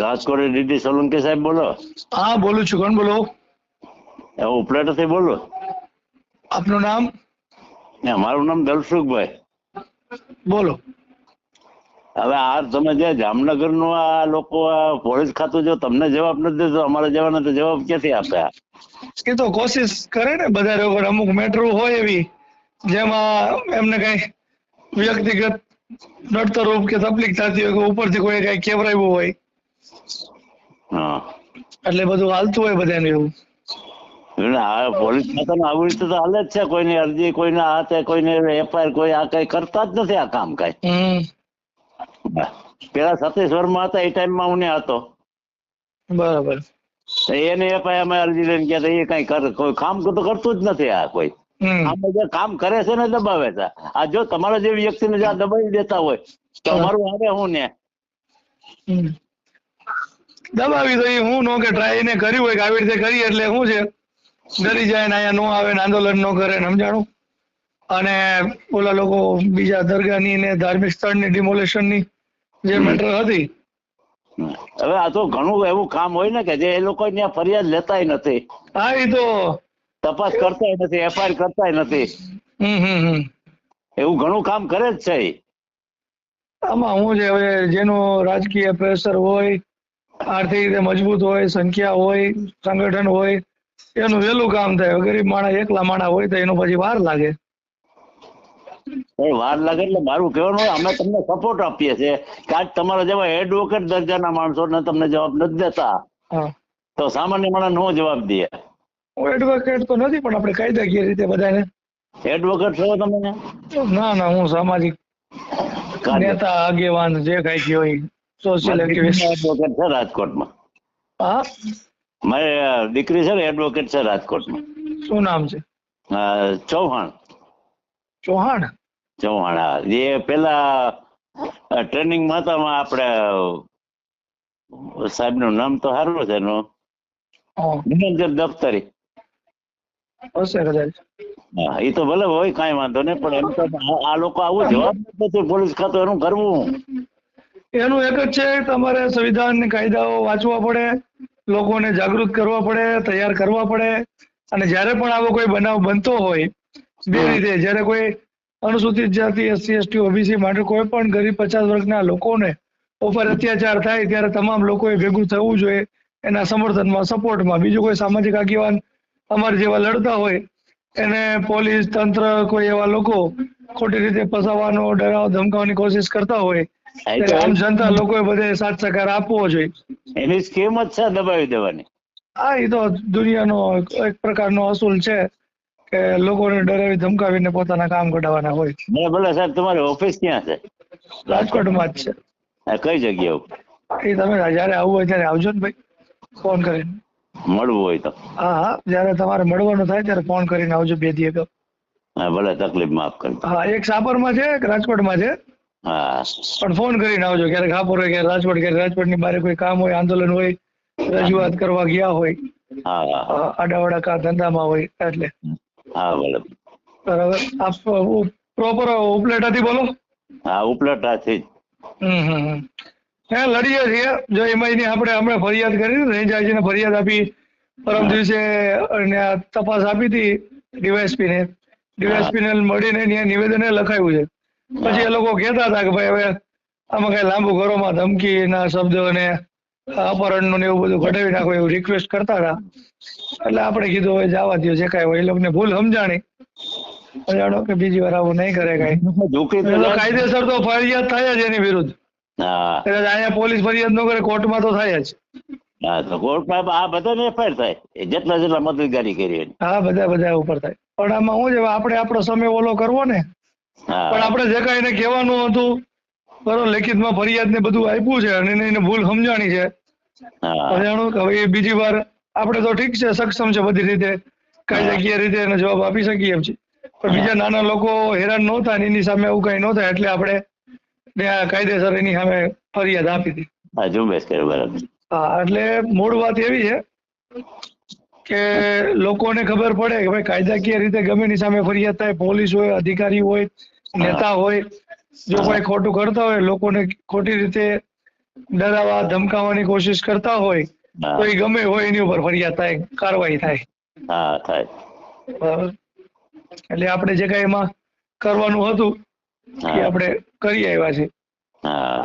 Rajkot DD Solanki સાહેબ બોલો? હા બોલું છું. કોણ બોલો? એ ઉપલેટાથી બોલો. આપનું નામ? ને મારું નામ દલસુખભાઈ. બોલો. હવે આ તમે જે જામનગરનું આ લોકો આ પોલીસ ખાતું જો તમને જવાબ નથી દેતો અમારે જવાના તો જવાબ ક્યાંથી આપે એ તો કોશિશ કરે ને બધા લોકો અમુક મેટ્રો હોય એવી જેમાં એમને કઈ વ્યક્તિગત નડતરૂપ કે તકલીફ થતી હોય કે ઉપરથી કોઈ કઈ કેવરાયું હોય. હા. એટલે બધું હાલતું હોય બધાને એવું? પોલીસ ખાતાનું આવી રીતે તો હાલે જ છે કોઈની અરજી કોઈના હાથે કોઈને એફઆઈઆર કોઈ આ કઈ કરતા જ નથી આ કામ કઈ. પેલા સતીશ વર્મા હતા એ ટાઈમમાં હું ત્યાં હતો. બરાબર. એને માં અરજી લઈને ગયા એ કઈ કર કોઈ કામ તો કરતું જ નથી આ કોઈ. આમાં જે કામ કરે છે ને દબાવે છે. આ જો તમારા જે વ્યક્તિને જો આ દબાવી દેતા હોય તો અમારું આવે હું ને. દબાવી તો ઈ હું નો કે ટ્રાય એને કર્યું હોય કે આવી રીતે કરી એટલે શું છે? ડરી જાય ને અહીંયા નો આવે ને આંદોલન નો કરે ને સમજાણું? અને ઓલા લોકો બીજા દરગાહની ને ધાર્મિક સ્થળની ડિમોલેશનની જે મેટર હતી. હવે આ તો ઘણું એવું કામ હોય ને કે જે એ લોકો ત્યાં ફરિયાદ લેતાય નથી. હા એ તો તપાસ કરતાય નથી એફઆઈઆર કરતાય નથી. એવું ઘણું કામ કરે જ છે આમાં શું છે? હવે જેનું રાજકીય પ્રેશર હોય આર્થિક રીતે મજબૂત હોય સંખ્યા હોય સંગઠન હોય એનું વહેલું કામ થાય. ગરીબ માણસ એકલા માણસ હોય તો એનું પછી વાર લાગે. વાર લાગે એટલે મારું કહેવાનું હોય, અમે તમને સપોર્ટ આપીએ છીએ. કે આજ તમારા જેવા એડવોકેટ દરજાના માણસોને તમને જવાબ નથી દેતા. તો સામાન્ય માણસ નો જવાબ દે. હું એડવોકેટ તો નથી પણ આપણે કાયદાકીય રીતે બધાને. એડવોકેટ છો તમે? ના ના હું સામાજિક. નેતા આગેવાન જે કઈ કયો સોશિયલ એડવોકેટ છે રાજકોટમાં. હા? મારી દીકરી છે ને એડવોકેટ છે રાજકોટમાં. શું નામ છે? ચૌહાણ. ચૌહાણ? ચૌહાણ હા. જે પેલા ટ્રેનિંગ માતામાં આપણે સાહેબનું નામ તો સારું છે એનું. નિરંજન દફતરી. હશે કદાચ. હા એ તો ભલે હોય કાંઈ વાંધો નહીં પણ એમ તો આ- આ લોકો આવું જવાબ નથી પોલીસ ખાતું એનું કરવું. એનું એક જ છે તમારે સંવિધાન ને કાયદાઓ વાંચવા પડે લોકોને જાગૃત કરવા પડે તૈયાર કરવા પડે અને જ્યારે પણ આવો કોઈ બનાવ બનતો હોય બે રીતે જ્યારે કોઈ અનુસૂચિત જાતિ એસસી એસટી ઓબીસી માટે કોઈ પણ ગરીબ પચાસ વર્ગના લોકોને ઉપર અત્યાચાર થાય ત્યારે તમામ લોકોએ ભેગું થવું જોઈએ એના સમર્થનમાં સપોર્ટમાં. બીજું કોઈ સામાજિક આગેવાન અમારે જેવા લડતા હોય એને પોલીસ તંત્ર કોઈ એવા લોકો ખોટી રીતે ફસાવાનો ડરાવ ધમકાવવાની કોશિશ કરતા હોય આમ જનતા લોકો બધે સાથ સહકાર આપવો જોઈએ. એની સ્કીમ જ છે દબાવી દેવાની. હા એ તો દુનિયાનો એક- પ્રકારનો અસૂલ છે કે લોકોને ડરાવી ધમકાવીને પોતાના કામ કઢાવવાના હોય. ભલે ભલે સાહેબ તમારી ઓફિસ ક્યાં છે? રાજકોટમાં જ છે. કઈ જગ્યા ઉપર એ તમે જયારે આવવું હોય ત્યારે આવજો ને ભાઈ ફોન કરીને. મળવું હોય તો. હા હા જયારે તમારે મળવાનું થાય ત્યારે ફોન કરીને આવજો બે દી અગાઉ હા ભલે તકલીફ માફ કરજો. હા એક સાપરમાં છે એક રાજકોટમાં છે. પણ ફોન કરીને આવજો ક્યારેક હાપોર હોય ક્યારેક રાજકોટ ક્યારેક રાજકોટની બારે કોઈ કામ હોય આંદોલન હોય રજૂઆત કરવા ગયા હોય આડાવાડા કા ધંધામાં હોય એટલે. હા બરાબર બરાબર. આપ પ્રોપર ઉપલેટાથી બોલો. હા ઉપલેટાથી હમ હમ. હા લડીએ છીએ. જો એમાં આપણે હમણાં ફરિયાદ કરી ને રેન્જાજીને ફરિયાદ આપી. પરમ દિવસે આ તપાસ આપી હતી ડીવાયસપી ને ડીવાયસપી ને મળીને ત્યાં નિવેદન લખાયું છે. પછી એ લોકો કહેતા હતા કે ભાઈ હવે આમાં કઈ લાંબુ ઘરોમાં ધમકી ના શબ્દો ને અપહરણનું ને એવું બધું ઘટાડી નાખો એવું રિક્વેસ્ટ કરતા હતા. એટલે આપણે કીધું હવે જવા દો જે કાંઈ હોય એ લોકોને ભૂલ સમજાણી. સમજાણો કે બીજી વાર આવું નહીં કરે કાંઈ. કાયદેસર તો ફરિયાદ થાય જ એની વિરુદ્ધ. એટલે અહીંયા પોલીસ ફરિયાદ ન કરે કોર્ટમાં તો થાય જ. હા તો કોર્ટમાં આ બધાને એફઆઈઆર થાય. એ જેટલા જેટલા મદદગારી કરી હા બધા બધા ઉપર થાય. પણ આમાં શું છે આપણે આપણો સમય ઓલો કરવો ને પણ આપણે જે કાંઈ એને કહેવાનું હતું બરોબર લેખિતમાં ફરિયાદ ને બધું આપ્યું છે અને એને ભૂલ સમજાણી છે. સમજાણું કે હવે એ બીજી વાર આપણે તો ઠીક છે સક્ષમ છે બધી રીતે કાયદાકીય રીતે એનો જવાબ આપી શકીએ એમ છે. પણ બીજા નાના લોકો હેરાન ન થાય એની સામે એવું કઈ ન થાય એટલે આપણે કાયદેસર એની સામે ફરિયાદ આપી હતી હા એટલે મૂળ વાત એવી છે કે લોકોને ખબર પડે કે ભાઈ કાયદાકીય રીતે ગમે એની સામે ફરિયાદ થાય પોલીસ હોય અધિકારી હોય નેતા હોય જો કોઈ ખોટું કરતા હોય લોકોને ખોટી રીતે ડરાવવા ધમકાવવાની કોશિશ કરતા હોય. તો એ ગમે હોય એની ઉપર ફરિયાદ થાય કાર્યવાહી થાય. હા થાય. બરાબર. એટલે આપણે જે કઈ એમાં કરવાનું હતું એ આપણે કરી આવ્યા છે હા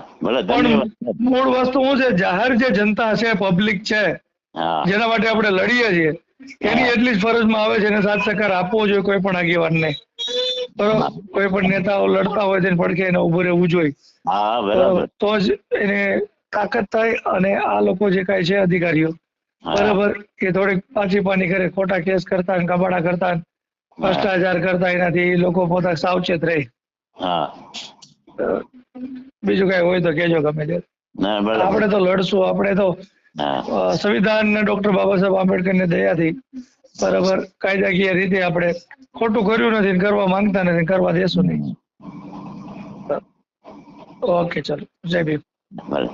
પણ મૂળ વસ્તુ શું છે? જાહેર જે જનતા છે પબ્લિક છે જેના માટે આપણે લડીએ છીએ. એની એટલી જ ફરજમાં આવે છે એને સાથ સહકાર આપવો જોઈએ કોઈ પણ આગેવાનને. બરોબર? કોઈ પણ નેતાઓ લડતા હોય તેને પડખે એને ઉભું રહેવું જોઈએ. તો જ એને તાકાત થાય અને આ લોકો જે કાંઈ છે અધિકારીઓ. બરાબર? કે થોડીક પાછી પાની કરે ખોટા કેસ કરતા કબાડા કરતા ભ્રષ્ટાચાર કરતા એનાથી લોકો પોતા સાવચેત રહે. હા. બીજું કઈ હોય તો કેજો ગમે તે. આપણે તો લડશું આપણે તો સંવિધાન ને ડોક્ટર બાબા સાહેબ આંબેડકર ને દયાથી બરાબર કાયદાકીય રીતે આપણે ખોટું કર્યું નથી કરવા માંગતા નથી કરવા દેશું નહીં. ઓકે ચલો. જય ભીમ. ભલે.